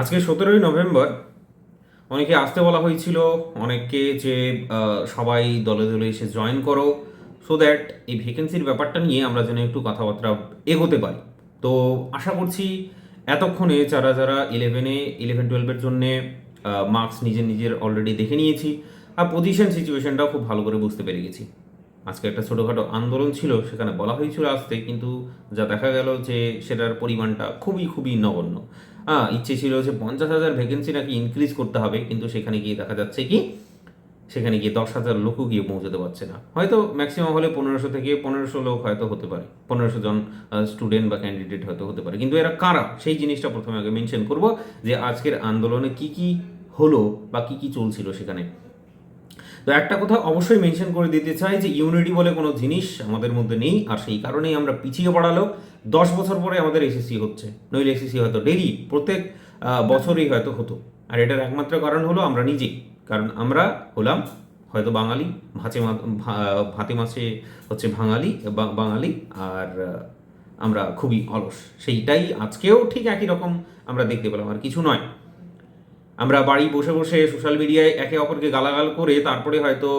আজকে সতেরোই নভেম্বর। অনেকে আসতে বলা হয়েছিল, অনেককে যে সবাই দলে দলে এসে জয়েন করো সো দ্যাট এই ভ্যাকেন্সির ব্যাপারটা নিয়ে আমরা যেন একটু কথাবার্তা এগোতে পারি। তো আশা করছি এতক্ষণে যারা যারা ইলেভেনে ইলেভেন টুয়েলভের জন্যে মার্কস নিজের নিজের অলরেডি দেখে নিয়েছি, আর পজিশন সিচুয়েশনটাও খুব ভালো করে বুঝতে পেরে গেছি। আজকে একটা ছোটোখাটো আন্দোলন ছিল, সেখানে বলা হয়েছিল আসতে, কিন্তু যা দেখা গেল যে সেটার পরিমাণটা খুবই খুবই নগণ্য। হ্যাঁ ইচ্ছে ছিল যে পঞ্চাশ হাজার ভ্যাকেন্সি নাকি ইনক্রিজ করতে হবে, কিন্তু সেখানে গিয়ে দেখা যাচ্ছে কি, সেখানে গিয়ে দশ হাজার লোকও গিয়ে পৌঁছতে পারছে না। হয়তো ম্যাক্সিমাম হলে পনেরোশো থেকে পনেরোশো লোক হয়তো হতে পারে, পনেরোশো জন স্টুডেন্ট বা ক্যান্ডিডেট হয়তো হতে পারে। কিন্তু এরা কারা? সেই জিনিসটা প্রথমে আগে মেনশন করব যে আজকের আন্দোলনে কি কি হলো বা কি কি চলছিল সেখানে। তো একটা কথা অবশ্যই মেনশন করে দিতে চাই যে ইউনিটি বলে কোনো জিনিস আমাদের মধ্যে নেই, আর সেই কারণেই আমরা পিছিয়ে পড়ালো দশ বছর পরে আমাদের এসএসসি হচ্ছে। নইলে এসএসসি হয়তো ডেলি প্রত্যেক বছরই হয়তো হতো। আর এটার একমাত্র কারণ হলো আমরা নিজেই। কারণ আমরা হলাম হয়তো বাঙালি ভাতে মা- ভা- ভাতে মাছে হচ্ছে বাঙালি বাঙালি, আর আমরা খুবই অলস। সেইটাই আজকেও ঠিক একই রকম আমরা দেখতে পেলাম, আর কিছু নয়। আমরা বাড়ি বসে বসে সোশ্যাল মিডিয়ায় একে অপরকে গালাগাল করে তারপরে হয়তো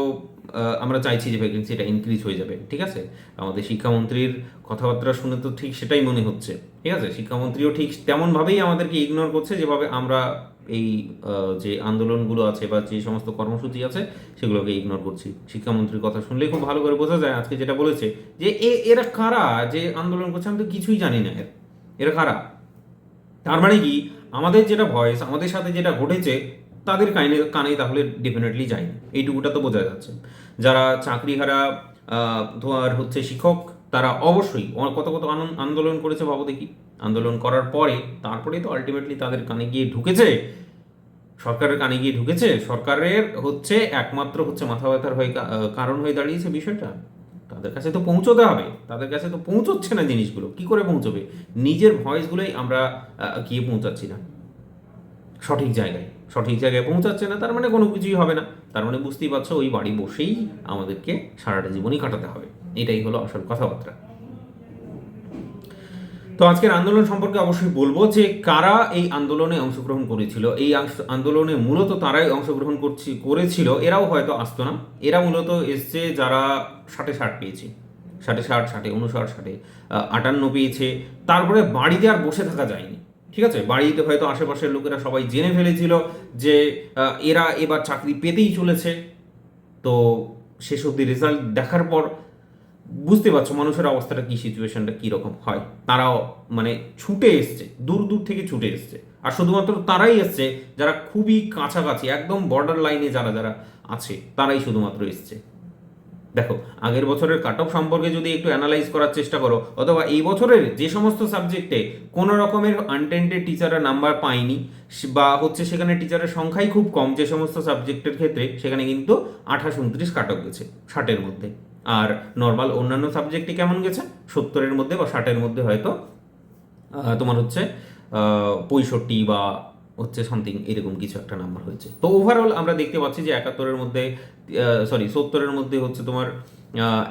আমরা চাইছি যে ভ্যাকেন্সিটা ইনক্রিজ হয়ে যাবে, ঠিক আছে? আমাদের শিক্ষামন্ত্রীর কথাবার্তা শুনে তো ঠিক সেটাই মনে হচ্ছে, ঠিক আছে? শিক্ষামন্ত্রীও ঠিক তেমনভাবেই আমাদেরকে ইগনোর করছে যেভাবে আমরা এই যে আন্দোলনগুলো আছে বা যে সমস্ত কর্মসূচি আছে সেগুলোকে ইগনোর করছি। শিক্ষামন্ত্রীর কথা শুনলে খুব ভালো করে বোঝা যায় আজকে যেটা বলেছে যে এ- এরা কারা? যে আন্দোলন করছে, আমি তো কিছুই জানি না এরা কারা? তার মানে কি? আমাদের যেটা ভয়েস, আমাদের সাথে যেটা ঘটেছে, তাদের কানে কানে তাহলে ডেফিনেটলি যায়নি। এইটুকুটা তো বোঝা যাচ্ছে। যারা চাকরিহারা তোমার হচ্ছে শিক্ষক, তারা অবশ্যই কত কত আন্দোলন করেছে ভাবো দেখি। আন্দোলন করার পরে, তারপরে তো আলটিমেটলি তাদের কানে গিয়ে ঢুকেছে। সরকারের কানে গিয়ে ঢুকেছে। সরকারের হচ্ছে একমাত্র হচ্ছে মাথা ব্যথার হয়ে কারণ হয়ে দাঁড়িয়েছে বিষয়টা। তাদের কাছে তো পৌঁছতে হবে। তাদের কাছে তো পৌঁছচ্ছে না জিনিসগুলো। কি করে পৌঁছবে? নিজের ভয়েসগুলোই আমরা গিয়ে পৌঁছাচ্ছি না। সঠিক জায়গায়। সঠিক জায়গায় পৌঁছাচ্ছে না, তার মানে কোনো কিছুই হবে না। তার মানে বুঝতেই পারছ, ওই বাড়ি বসেই আমাদেরকে সারাটা জীবনই কাটাতে হবে। এটাই হলো আসল কথাবার্তা। তো আজকের আন্দোলন সম্পর্কে অবশ্যই বলব যে কারা এই আন্দোলনে অংশগ্রহণ করেছিল, এই আন্দোলনে মূলত তারাই অংশগ্রহণ করছি, করেছিল, এরাও হয়তো আসতো না। এরা মূলত এসছে যারা ষাটে ষাট পেয়েছে, ষাটে ষাট, ষাটে উনষাট, ষাটে আটান্ন পেয়েছে। তারপরে বাড়িতে আর বসে থাকা যায়নি, ঠিক আছে? বাড়িতে হয়তো আশেপাশের লোকেরা সবাই জেনে ফেলেছিল যে এরা এবার চাকরি পেতেই চলেছে। তো শেষ অব্দি রেজাল্ট দেখার পর বুঝতে পারছ মানুষের অবস্থাটা কি সিচুয়েশনটা কি রকম হয়। তারাও মানে ছুটে এসছে, দূর দূর থেকে ছুটে এসছে। আর শুধুমাত্র তারাই এসছে, যারা খুবই কাছাকাছি, একদম বর্ডার লাইনে যারা যারা আছে, তারাই শুধুমাত্র এসছে। দেখো, আগের বছরের কাট অফ সম্পর্কে যদি একটু অ্যানালাইজ করার চেষ্টা করো, অথবা এই বছরের যে সমস্ত সাবজেক্টে কোনো রকমের আনটেন্টেড টিচাররা নাম্বার পায়নি বা হচ্ছে সেখানে টিচারের সংখ্যাই খুব কম, যে সমস্ত সাবজেক্টের ক্ষেত্রে, সেখানে কিন্তু আঠাশ, উনত্রিশ কাট অফ গেছে, ষাটের মধ্যে। আর নর্মাল অন্যান্য সাবজেক্টে কেমন গেছে? সত্তরের মধ্যে বা ষাটের মধ্যে হয়তো তোমার হচ্ছে পঁয়ষট্টি বা হচ্ছে সামথিং এরকম কিছু একটা নাম্বার হয়েছে। তো ওভারঅল আমরা দেখতে পাচ্ছি যে একাত্তরের মধ্যে সরি সত্তরের মধ্যে হচ্ছে তোমার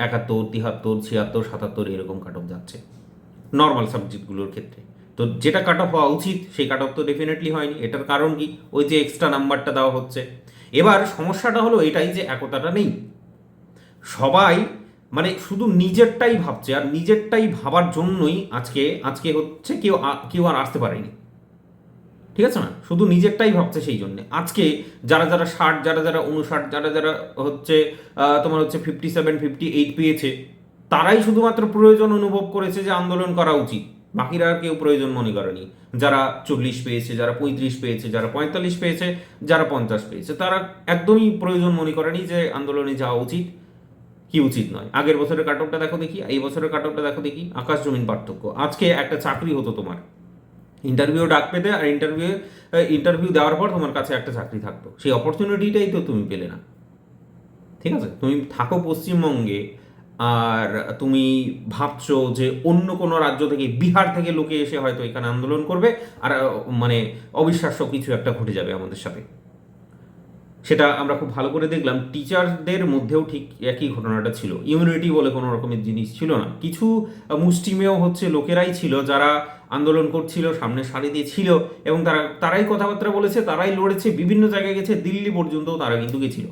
একাত্তর, তিহাত্তর, ছিয়াত্তর, সাতাত্তর এরকম কাট অফ যাচ্ছে। নর্মাল সাবজেক্টগুলোর ক্ষেত্রে। তো যেটা কাট অফ হওয়া উচিত, সেই কাট অফ তো ডেফিনেটলি হয়নি। এটার কারণ কি? ওই যে এক্সট্রা নাম্বারটা দেওয়া হচ্ছে। এবার সমস্যাটা হলো এটাই যে একতাটা নেই। সবাই মানে শুধু নিজেরটাই ভাবছে আর নিজেরটাই ভাবার জন্যই আজকে আজকে হচ্ছে কেউ কেউ আর আসতে পারেনি। ঠিক আছে না? শুধু নিজেরটাই ভাবছে সেই জন্য। আজকে যারা যারা ষাট, যারা যারা উনষাট যারা যারা হচ্ছে তোমার হচ্ছে ফিফটি সেভেন ফিফটি এইট পেয়েছে, তারাই শুধুমাত্র প্রয়োজন অনুভব করেছে যে আন্দোলন করা উচিত। বাকিরা আর কেউ প্রয়োজন মনে করেনি। যারা চল্লিশ পেয়েছে, যারা পঁয়ত্রিশ পেয়েছে, যারা পঁয়তাল্লিশ পেয়েছে, যারা পঞ্চাশ পেয়েছে, তারা একদমই প্রয়োজন মনে করেনি যে আন্দোলনে যাওয়া উচিত। কি উচিত নয়। আগের বছরের কাটকটা দেখো দেখি, এই বছরের কাটকটা দেখো দেখি, আকাশ জমিন পার্থক্য। আজকে একটা চাকরি হতো তোমার। ইন্টারভিউ ডাক পেতে আর ইন্টারভিউ ইন্টারভিউ দেওয়ার পর তোমার কাছে একটা চাকরি থাকতো। সেই অপরচুনিটিটাই তো তুমি পেলে না। ঠিক আছে? তুমি থাকো পশ্চিমবঙ্গে, আর তুমি ভাবছ যে অন্য কোনো রাজ্য থেকে, বিহার থেকে লোকে এসে হয়তো এখানে আন্দোলন করবে, আর মানে অবিশ্বাস্য কিছু একটা ঘটে যাবে আমাদের সাথে। সেটা আমরা খুব ভালো করে দেখলাম। টিচারদের মধ্যেও ঠিক একই ঘটনাটা ছিল। ইমিউনিটি বলে কোনো রকমের জিনিস ছিল না। কিছু মুষ্টিমেয় হচ্ছে লোকেরাই ছিল যারা আন্দোলন করছিল, সামনে সারি দিয়ে ছিল এবং তারা, তারাই কথাবার্তা বলেছে, তারাই লড়েছে, বিভিন্ন জায়গায় গেছে, দিল্লি পর্যন্ত তারা কিন্তু গেছিল।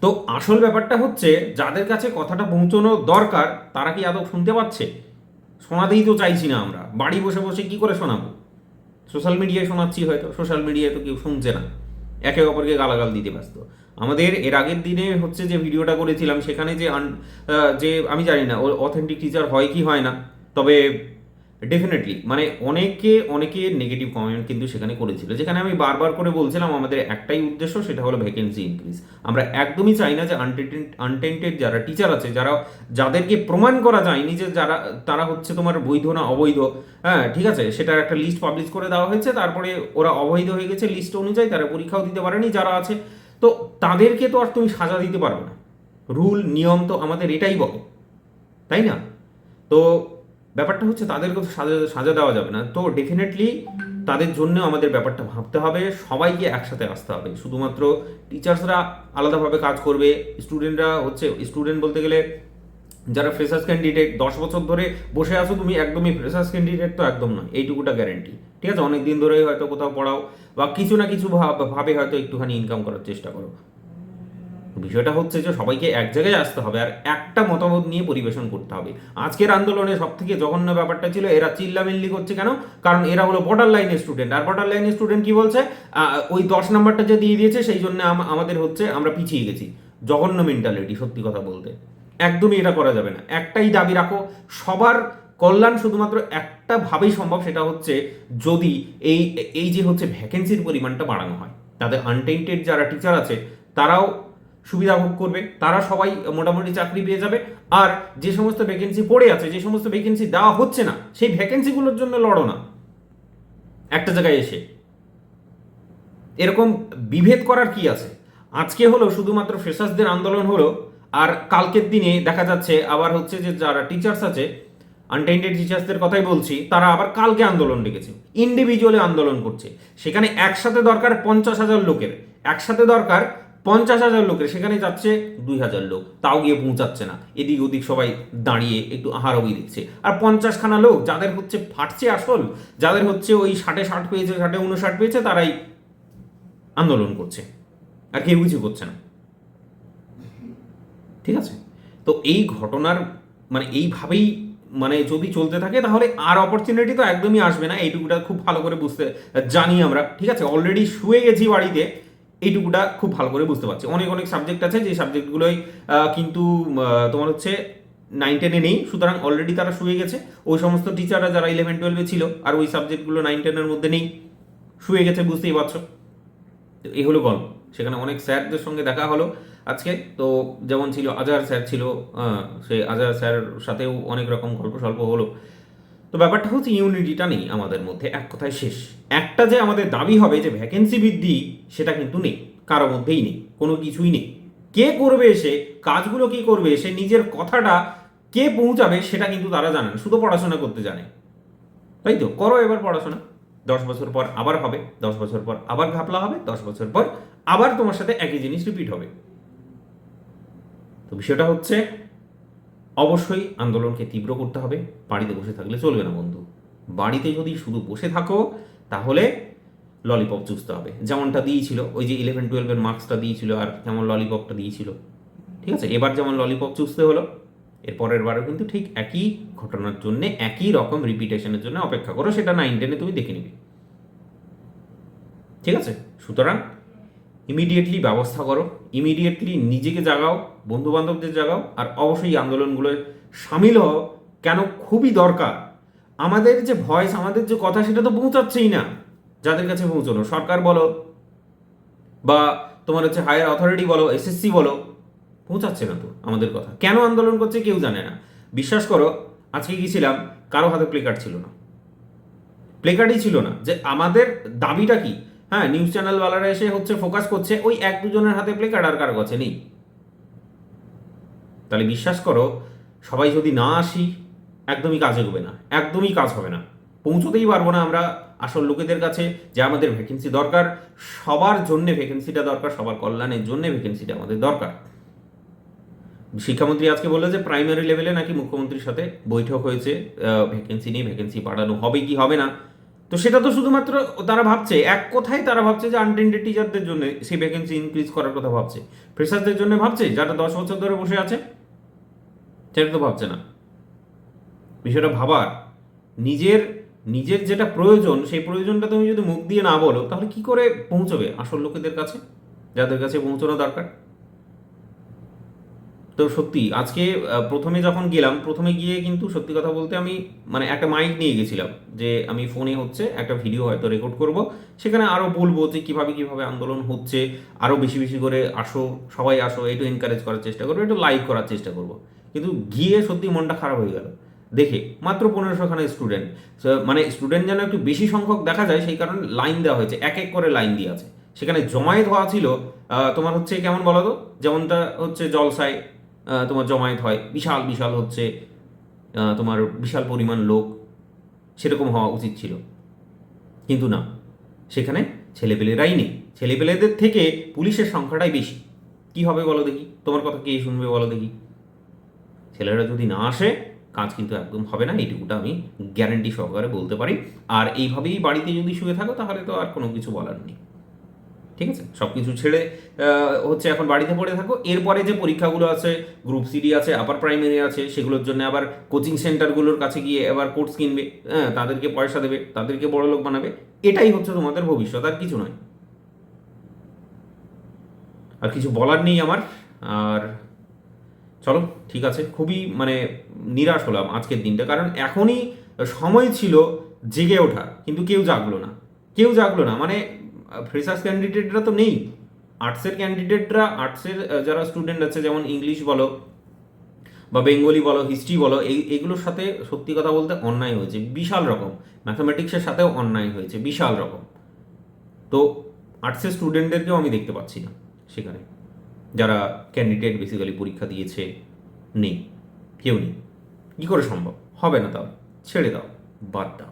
তো আসল ব্যাপারটা হচ্ছে, যাদের কাছে কথাটা পৌঁছানো দরকার, তারা কি আদৌ শুনতে পাচ্ছে? শোনাতেই তো চাইছি না আমরা। বাড়ি বসে বসে কি করে শোনাবো? সোশ্যাল মিডিয়ায় শোনাচ্ছি হয়তো, সোশ্যাল মিডিয়ায় তো কেউ শুনছে না। একে অপরকে গালাগাল দিতে ব্যস্ত। আমাদের এর আগের দিনে হচ্ছে যে ভিডিওটা করেছিলাম, সেখানে যে যে, আমি জানি না অথেন্টিক টিচার হয় কি হয় না, তবে ডেফিনেটলি মানে অনেকে অনেকে নেগেটিভ কমেন্ট কিন্তু সেখানে করেছিল। যেখানে আমি বারবার করে বলছিলাম, আমাদের একটাই উদ্দেশ্য সেটা হলো ভ্যাকেন্সি ইনক্রিজ আমরা একদমই চাই না যে আনটেন্টেড আনটেন্টেড যারা টিচার আছে, যারা, যাদেরকে প্রমাণ করা যায়নি যে যারা, তারা হচ্ছে তোমার বৈধ না অবৈধ হ্যাঁ ঠিক আছে? সেটার একটা লিস্ট পাবলিশ করে দেওয়া হয়েছে, তারপরে ওরা অবৈধ হয়ে গেছে লিস্ট অনুযায়ী, তারা পরীক্ষাও দিতে পারেনি যারা আছে। তো তাদেরকে তো আর তুমি সাজা দিতে পারবে না। রুল নিয়ম তো আমাদের এটাই বলে। তাই না? তো ব্যাপারটা হচ্ছে তাদেরকে সাজা সাজা দেওয়া যাবে না। তো ডেফিনেটলি তাদের জন্য আমাদের ব্যাপারটা ভাবতে হবে, সবাইকে একসাথে আসতে হবে। শুধুমাত্র টিচার্সরা আলাদাভাবে কাজ করবে স্টুডেন্টরা হচ্ছে স্টুডেন্ট বলতে গেলে যারা ফ্রেশার্স ক্যান্ডিডেট দশ বছর ধরে বসে আছো তুমি, একদমই ফ্রেশার্স ক্যান্ডিডেট তো একদম নয়। এইটুকুটা গ্যারেন্টি ঠিক আছে? অনেক দিন ধরেই হয়তো কোথাও পড়াও বা কিছু না কিছু ভাবে হয়তো একটুখানি ইনকাম করার চেষ্টা করো। বিষয়টা হচ্ছে যে সবাইকে এক জায়গায় আসতে হবে আর একটা মতামত নিয়ে পরিবেশন করতে হবে। আজকের আন্দোলনে সব থেকে জঘন্য ব্যাপারটা ছিল এরা চিল্লামিল্লি করছে কেন? কারণ এরা হলো বর্ডার লাইনের স্টুডেন্ট আর বর্ডার লাইনের স্টুডেন্ট কি বলছে? ওই দশ নাম্বারটা যে দিয়ে দিয়েছে সেই জন্য আমাদের হচ্ছে আমরা পিছিয়ে গেছি। জঘন্য মেন্টালিটি সত্যি কথা বলতে। একদমই এটা করা যাবে না। একটাই দাবি রাখো, সবার কল্যাণ শুধুমাত্র একটা ভাবেই সম্ভব, সেটা হচ্ছে যদি এই এই যে হচ্ছে ভ্যাকেন্সির পরিমাণটা বাড়ানো হয় তাদের আনটেন্টেড যারা টিচার আছে, তারাও সুবিধা ভোগ করবে, তারা সবাই মোটামুটি চাকরি পেয়ে যাবে। আর যে সমস্ত ভ্যাকেন্সি পড়ে আছে, যে সমস্ত ভ্যাকেন্সি দেওয়া হচ্ছে না, সেই ভ্যাকেন্সিগুলোর জন্য লড়ো না। একটা জায়গায় এসে। এরকম বিভেদ করার কি আছে? আজকে হলো শুধুমাত্র ফ্রেশার্সদের আন্দোলন হলো, আর কালকের দিনে দেখা যাচ্ছে আবার হচ্ছে যে যারা টিচার্স আছে আনটেন্ডেড টিচার্সদের কথাই বলছি, তারা আবার কালকে আন্দোলন ডেকেছে। ইন্ডিভিজুয়ালি আন্দোলন করছে। সেখানে একসাথে দরকার পঞ্চাশ হাজার লোকের। একসাথে দরকার পঞ্চাশ হাজার লোকের সেখানে যাচ্ছে দুই হাজার লোক। তাও গিয়ে পৌঁছাচ্ছে না। এদিক ওদিক সবাই দাঁড়িয়ে একটু আহারবি দিচ্ছে আর পঞ্চাশখানা লোক, যাদের হচ্ছে ফাটছে আসল, যাদের হচ্ছে ওই ষাটে ষাট পেয়েছে, ষাটে উনষাট পেয়েছে, তারাই আন্দোলন করছে। আর কেউ কিছু করছে না। ঠিক আছে? তো এই ঘটনার মানে এইভাবেই মানে যদি চলতে থাকে, তাহলে আর অপরচুনিটি তো একদমই আসবে না। এইটুকুটা খুব ভালো করে বুঝতে জানি আমরা। ঠিক আছে? অলরেডি শুয়ে গেছি বাড়িতে। এইটুকুটা খুব ভালো করে বুঝতে পারছি। অনেক অনেক সাবজেক্ট আছে, যে সাবজেক্টগুলোই কিন্তু তোমার হচ্ছে নাইন টেনে নেই। সুতরাং অলরেডি তারা শুয়ে গেছে। ওই সমস্ত টিচাররা যারা ইলেভেন টুয়েলভে ছিল, আর ওই সাবজেক্টগুলো নাইন টেনের মধ্যে নেই, শুয়ে গেছে, বুঝতেই পারছ? তো এই হলো গল্প। সেখানে অনেক স্যারদের সঙ্গে দেখা হলো আজকে। তো যেমন ছিল আজহার স্যার ছিল সেই আজহার স্যার সাথেও অনেক রকম গল্প স্বল্প হলো। তো ব্যাপারটা হচ্ছে ইউনিটিটা নেই আমাদের মধ্যে, এক কথায় শেষ। একটা যে আমাদের দাবি হবে যে ভ্যাকেন্সি বৃদ্ধি, সেটা কিন্তু নেই, কারও মধ্যেই নেই, কোনো কিছুই নেই। কে করবে সে কাজগুলো কি করবে সে নিজের কথাটা কে পৌঁছাবে, সেটা কিন্তু তারা জানেন শুধু পড়াশোনা করতে জানে। তাই তো? করো এবার পড়াশোনা। দশ বছর পর আবার হবে, দশ বছর পর আবার ঘাপলা হবে, দশ বছর পর আবার তোমার সাথে একই জিনিস রিপিট হবে। তো বিষয়টা হচ্ছে অবশ্যই আন্দোলনকে তীব্র করতে হবে, বাড়িতে বসে থাকলে চলবে না বন্ধু। বাড়িতে যদি শুধু বসে থাকো, তাহলে ললিপপ চুষতে হবে। যেমনটা দিয়েছিল, ওই যে ইলেভেন টুয়েলভের মার্কসটা দিয়েছিল, আর যেমন ললিপপটা দিয়েছিল। ঠিক আছে? এবার যেমন ললিপপ চুষতে হলো, এর পরের বারও কিন্তু ঠিক একই ঘটনার জন্য, একই রকম রিপিটেশনের জন্য অপেক্ষা করো, সেটা নাইন টেনে তুমি দেখে নিবে। ঠিক আছে? সুতরাং ইমিডিয়েটলি ব্যবস্থা করো। ইমিডিয়েটলি নিজেকে জাগাও বন্ধু বান্ধবদের জাগাও, আর অবশ্যই আন্দোলনগুলোয় সামিল হও। কেন? খুবই দরকার। আমাদের যে ভয়েস আমাদের যে কথা, সেটা তো পৌঁছাচ্ছেই না। যাদের কাছে পৌঁছানো? সরকার বলো, বা তোমার হচ্ছে হায়ার অথরিটি বলো এসএসসি বলো, পৌঁছাচ্ছে না তো আমাদের কথা। কেন আন্দোলন করছে কেউ জানে না। বিশ্বাস করো, আজকে গিয়েছিলাম কারও হাতে প্লেকার্ড ছিল না। প্লেকার্ডই ছিল না। যে আমাদের দাবিটা কি? হ্যাঁ নিউজ চ্যানেলওয়ালারা এসে হচ্ছে ফোকাস করছে ওই এক দুজনের হাতে প্লেকার্ড আর কারও কাছে নেই। তাহলে বিশ্বাস করো, সবাই যদি না আসি, একদমই কাজ এগোবে না, একদমই কাজ হবে না। পৌঁছতেই পারব না আমরা আসল লোকেদের কাছে যে আমাদের ভ্যাকেন্সি দরকার, সবার জন্য ভ্যাকেন্সিটা দরকার, সবার কল্যাণের জন্য ভ্যাকেন্সিটা আমাদের দরকার। শিক্ষামন্ত্রী আজকে বলল যে প্রাইমারি লেভেলে নাকি মুখ্যমন্ত্রীর সাথে বৈঠক হয়েছে ভ্যাকেন্সি নিয়ে ভ্যাকেন্সি বাড়ানো হবে কি হবে না? তো সেটা তো শুধুমাত্র তারা ভাবছে, এক কথায় তারা ভাবছে যে আনটেন্ডেড টিচারদের জন্য সেই ভ্যাকেন্সি ইনক্রিজ করার কথা ভাবছে। ফ্রেশারদের জন্য ভাবছে, যারা দশ বছর ধরে বসে আছে, সেটা তো ভাবছে না। বিষয়টা ভাবার। নিজের নিজের যেটা প্রয়োজন, সেই প্রয়োজনটা তুমি যদি মুখ দিয়ে না বলো, তাহলে কি করে পৌঁছবে আসল লোকেদের কাছে? যাদের কাছে পৌঁছানো দরকার। তো সত্যি, আজকে প্রথমে যখন গেলাম, প্রথমে গিয়ে কিন্তু সত্যি কথা বলতে আমি মানে একটা মাইক নিয়ে গেছিলাম যে আমি ফোনে হচ্ছে একটা ভিডিও হয়তো রেকর্ড করব। সেখানে আরও বলব যে কীভাবে কীভাবে আন্দোলন হচ্ছে আরও বেশি বেশি করে আসো, সবাই আসো একটু এনকারেজ করার চেষ্টা করব একটু লাইভ করার চেষ্টা করব। কিন্তু গিয়ে সত্যি মনটা খারাপ হয়ে গেল। দেখে, মাত্র পনেরোশো খানে স্টুডেন্ট মানে স্টুডেন্ট যেন একটু বেশি সংখ্যক দেখা যায়, সেই কারণে লাইন দেওয়া হয়েছে, এক এক করে লাইন দিয়ে আছে। সেখানে জমায়েত হওয়া ছিল তোমার হচ্ছে কেমন বলো তো যেমনটা হচ্ছে জলসায় তোমার জমায়েত হয়। বিশাল বিশাল হচ্ছে তোমার বিশাল পরিমাণ লোক। সেরকম হওয়া উচিত ছিল। কিন্তু না, সেখানে ছেলেপেলেরাই নেই। ছেলেপেলেদের থেকে পুলিশের সংখ্যাটাই বেশি। কি হবে বলো দেখি? তোমার কথা কে শুনবে বলো দেখি? ছেলেরা যদি না আসে, কাজ কিন্তু একদম হবে না। এইটুকুটা আমি গ্যারান্টি সহকারে বলতে পারি। আর এইভাবেই বাড়িতে যদি শুয়ে থাকো, তাহলে তো আর কোনো কিছু বলার নেই। ঠিক আছে? সব কিছু ছেড়ে হচ্ছে এখন বাড়িতে পড়ে থাকো। এরপরে যে পরীক্ষাগুলো আছে গ্রুপ সিডি আছে আপার প্রাইমারি আছে, সেগুলোর জন্য আবার কোচিং সেন্টারগুলোর কাছে গিয়ে আবার কোর্স কিনবে। হ্যাঁ তাদেরকে পয়সা দেবে, তাদেরকে বড় লোক বানাবে। এটাই হচ্ছে তোমাদের ভবিষ্যৎ, আর কিছু নয়। আর কিছু বলার নেই আমার। আর চলো, ঠিক আছে? খুবই মানে নিরাশ হলাম আজকের দিনটা, কারণ এখনই সময় ছিল জেগে ওঠা, কিন্তু কেউ জাগলো না। কেউ জাগলো না মানে ফ্রেশার্স ক্যান্ডিডেটরা তো নেই। আর্টসের ক্যান্ডিডেটরা আর্টসের যারা স্টুডেন্ট আছে, যেমন ইংলিশ বলো বা বেঙ্গলি বলো হিস্ট্রি বলো, এই, এগুলোর সাথে সত্যি কথা বলতে অন্যায় হয়েছে। বিশাল রকম। ম্যাথামেটিক্সের সাথেও অন্যায় হয়েছে, বিশাল রকম। তো আর্টসের স্টুডেন্টদেরকেও আমি দেখতে পাচ্ছি না সেখানে। যারা ক্যান্ডিডেট বেসিক্যালি পরীক্ষা দিয়েছে, নেই। কেউ নেই। কী করে সম্ভব? হবে না তাও। ছেড়ে দাও। বাদ দাও।